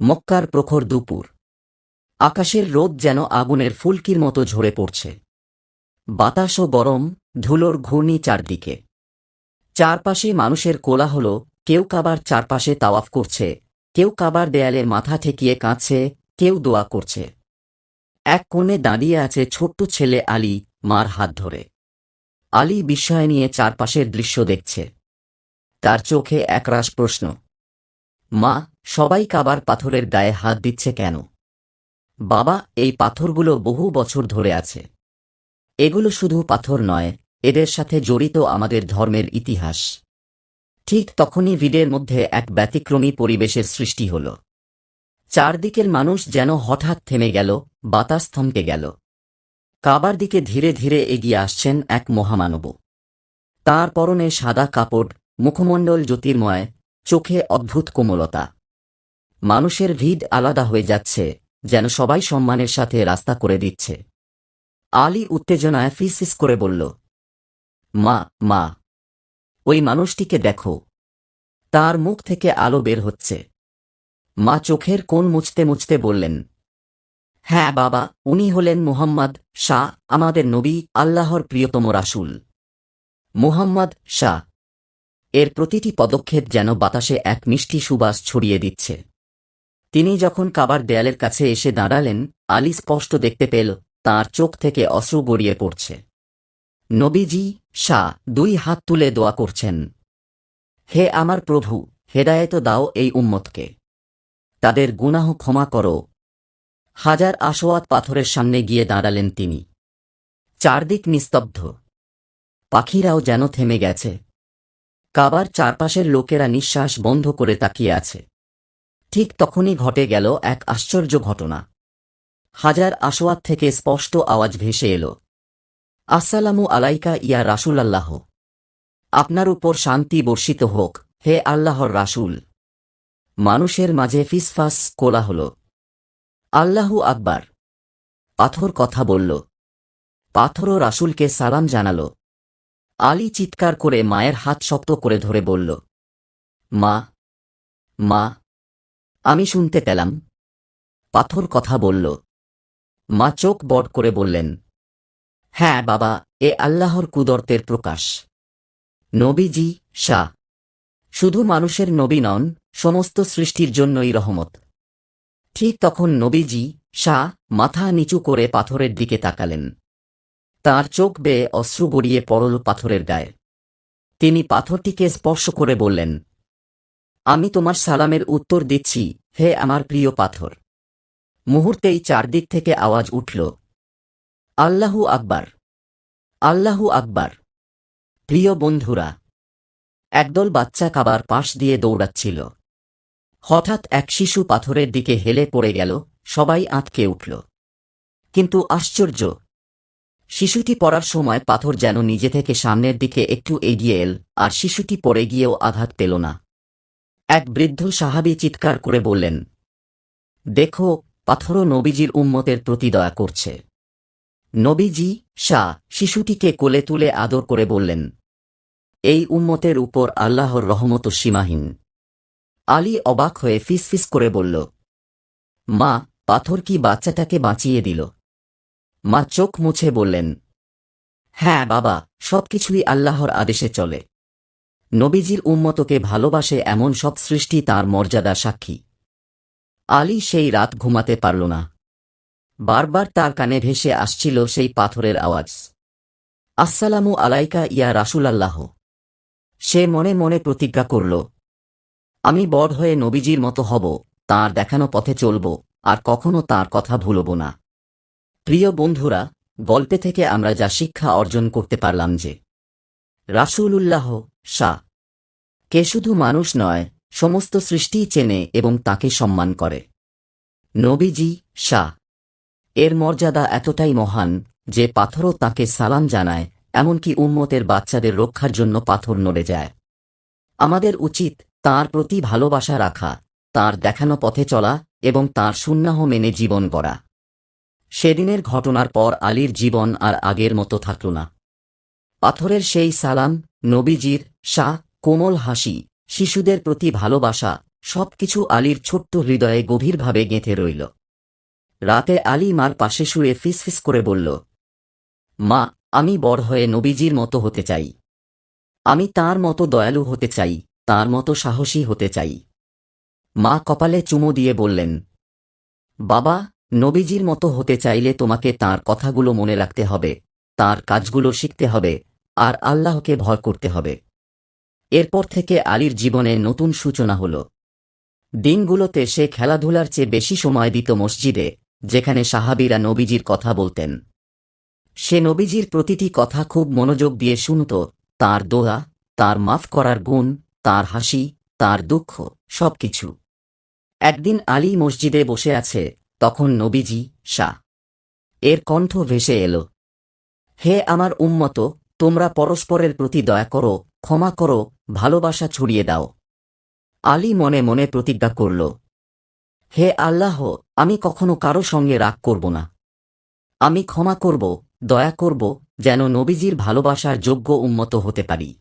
মক্কার প্রখর দুপুর। আকাশের রোদ যেন আগুনের ফুলকির মতো ঝরে পড়ছে। বাতাসও গরম, ধুলোর ঘূর্ণি চারদিকে। চারপাশে মানুষের কোলাহল, কেউ কাবার চারপাশে তাওয়াফ করছে, কেউ কাবার দেয়ালে মাথা ঠেকিয়ে কাঁদছে, কেউ দোয়া করছে। এক কোণে দাঁড়িয়ে আছে ছোট্ট ছেলে আলী, মার হাত ধরে। আলী বিস্ময় নিয়ে চারপাশের দৃশ্য দেখছে। তার চোখে একরাশ প্রশ্ন। মা, সবাই কাবার পাথরের গায়ে হাত দিচ্ছে কেন? বাবা, এই পাথরগুলো বহু বছর ধরে আছে। এগুলো শুধু পাথর নয়, এদের সাথে জড়িত আমাদের ধর্মের ইতিহাস। ঠিক তখনই ভিডের মধ্যে এক ব্যতিক্রমী পরিবেশের সৃষ্টি হল। চারদিকের মানুষ যেন হঠাৎ থেমে গেল, বাতাস থমকে গেল। কাবার দিকে ধীরে ধীরে এগিয়ে আসছেন এক মহামানব। তার পরনে সাদা কাপড়, মুখমণ্ডল জ্যোতির্ময় চোখে অদ্ভুত কোমলতা। মানুষের ভিড় আলাদা হয়ে যাচ্ছে, যেন সবাই সম্মানের সাথে রাস্তা করে দিচ্ছে। আলী উত্তেজনায় ফিসিস করে বলল, মা মা, ওই মানুষটিকে দেখো। তার মুখ থেকে আলো বের হচ্ছে। মা চোখের কোন মুছতে মুছতে বললেন হ্যাঁ বাবা, উনি হলেন মুহাম্মদ শাহ, আমাদের নবী, আল্লাহর প্রিয়তম রাসূল। মুহাম্মদ শাহ এর প্রতিটি পদক্ষেপ যেন বাতাসে এক মিষ্টি সুবাস ছড়িয়ে দিচ্ছে। তিনি যখন কাবার দেয়ালের কাছে এসে দাঁড়ালেন, আলী স্পষ্ট দেখতে পেল, তার চোখ থেকে অশ্রু গড়িয়ে পড়ছে। নবীজি, শাহ, দুই হাত তুলে দোয়া করছেন। হে আমার প্রভু, হেদায়েত দাও এই উম্মতকে। তাদের গুনাহ ক্ষমা করো। হাজার আসোয়াত পাথরের সামনে গিয়ে দাঁড়ালেন তিনি। চারদিক নিস্তব্ধ। পাখিরাও যেন থেমে গেছে। কাবার চারপাশের লোকেরা নিঃশ্বাস বন্ধ করে তাকিয়ে আছে। ঠিক তখনই ঘটে গেল এক আশ্চর্য ঘটনা। হাজার আসোয়াত থেকে স্পষ্ট আওয়াজ ভেসে এল। আসসালামু আলাইকা ইয়া রাসুল আল্লাহ আপনার উপর শান্তি বর্ষিত হোক, হে আল্লাহর রাসূল। মানুষের মাঝে ফিসফাস কোলা হল আল্লাহু আকবার। পাথর কথা বলল। পাথরও রাসূলকে সালাম জানাল। আলী চিৎকার করে মায়ের হাত শক্ত করে ধরে বলল, মা মা, আমি শুনতে পেলাম। পাথর কথা বলল। মা চোখ বট করে বললেন হ্যাঁ বাবা, এ আল্লাহর কুদরতের প্রকাশ। নবীজি শাহ। শুধু মানুষের নবী নন, সমস্ত সৃষ্টির জন্যই রহমত। ঠিক তখন নবীজি শাহ মাথা নিচু করে পাথরের দিকে তাকালেন। তার চোখ বেয়ে অশ্রু গড়িয়ে পড়ল পাথরের গায়ে। তিনি পাথরটিকে স্পর্শ করে বললেন, আমি তোমার সালামের উত্তর দিচ্ছি, হে আমার প্রিয় পাথর। মুহূর্তেই চারদিক থেকে আওয়াজ উঠল, আল্লাহু আকবার আল্লাহু আকবার, প্রিয় বন্ধুরা। একদল বাচ্চা কাবার পাশ দিয়ে দৌড়াচ্ছিল। হঠাৎ এক শিশু পাথরের দিকে হেলে পড়ে গেল, সবাই আঁতকে উঠল। কিন্তু আশ্চর্য শিশুটি পড়ার সময় পাথর যেন নিজে থেকে সামনের দিকে একটু এগিয়ে এল, আর শিশুটি পড়ে গিয়েও আঘাত পেল না। এক বৃদ্ধ সাহাবি চিৎকার করে বললেন, দেখো, পাথরও নবীজির উম্মতের প্রতি দয়া করছে। নবীজি শাহ শিশুটিকে কোলে তুলে আদর করে বললেন, এই উম্মতের উপর আল্লাহর রহমত সীমাহীন। আলী অবাক হয়ে ফিসফিস করে বলল, মা, পাথর কি বাচ্চাটাকে বাঁচিয়ে দিল? মা চোখ মুছে বললেন হ্যাঁ বাবা, সবকিছুই আল্লাহর আদেশে চলে। নবীজির উম্মতকে ভালোবাসে এমন সব সৃষ্টি তার মর্যাদা সাক্ষী। আলী সেই রাত ঘুমাতে পারল না। বারবার তার কানে ভেসে আসছিল সেই পাথরের আওয়াজ। আসসালামু আলাইকা ইয়া রাসুলাল্লাহ। সে মনে মনে প্রতিজ্ঞা করল, আমি বড় হয়ে নবীজির মতো হব, তার দেখানো পথে চলব, আর কখনো তার কথা ভুলব না। প্রিয় বন্ধুরা, গল্পে থেকে আমরা যা শিক্ষা অর্জন করতে পারলাম যে, রাসূলুল্লাহ শাহ, কে শুধু মানুষ নয়, সমস্ত সৃষ্টিই চেনে এবং তাকে সম্মান করে। নবীজি শাহ, এর মর্যাদা এতটাই মহান যে পাথরও তাকে সালাম জানায়, এমনকি উম্মতের বাচ্চাদের রক্ষার জন্য পাথর নড়ে যায়। আমাদের উচিত তার প্রতি ভালোবাসা রাখা, তার দেখানো পথে চলা এবং তার সুন্নাহ মেনে জীবন গড়া। সেদিনের ঘটনার পর আলীর জীবন আর আগের মতো থাকল না। পাথরের সেই সালাম, নবীজির শাহ কোমল হাসি, শিশুদের প্রতি ভালোবাসা, সবকিছু আলীর ছোট্ট হৃদয়ে গভীরভাবে গেঁথে রইল। রাতে আলী মার পাশে শুয়ে ফিসফিস করে বলল, মা, আমি বড় হয়ে নবীজির মতো হতে চাই। আমি তার মতো দয়ালু হতে চাই, তার মতো সাহসী হতে চাই। মা কপালে চুমো দিয়ে বললেন, বাবা নবীজির মতো হতে চাইলে তোমাকে তার কথাগুলো মনে রাখতে হবে, তার কাজগুলো শিখতে হবে, আর আল্লাহকে ভয় করতে হবে। এরপর থেকে আলীর জীবনে নতুন সূচনা হল। দিনগুলোতে সে খেলাধুলার চেয়ে বেশি সময় দিত মসজিদে, যেখানে সাহাবিরা নবীজির কথা বলতেন। সে নবীজির প্রতিটি কথা খুব মনোযোগ দিয়ে শুনত, তার দোয়া, তার মাফ করার গুণ, তার হাসি, তার দুঃখ, সবকিছু। একদিন আলী মসজিদে বসে আছে তখন নবীজি শাহ। এর কণ্ঠ ভেসে এল। হে আমার উম্মত, তোমরা পরস্পরের প্রতি দয়া করো, ক্ষমা করো, ভালোবাসা ছড়িয়ে দাও। আলী মনে মনে প্রতিজ্ঞা করল। হে আল্লাহ, আমি কখনো কারও সঙ্গে রাগ করব না। আমি ক্ষমা করব, দয়া করব, যেন নবীজির ভালোবাসার যোগ্য উন্মত হতে পারি।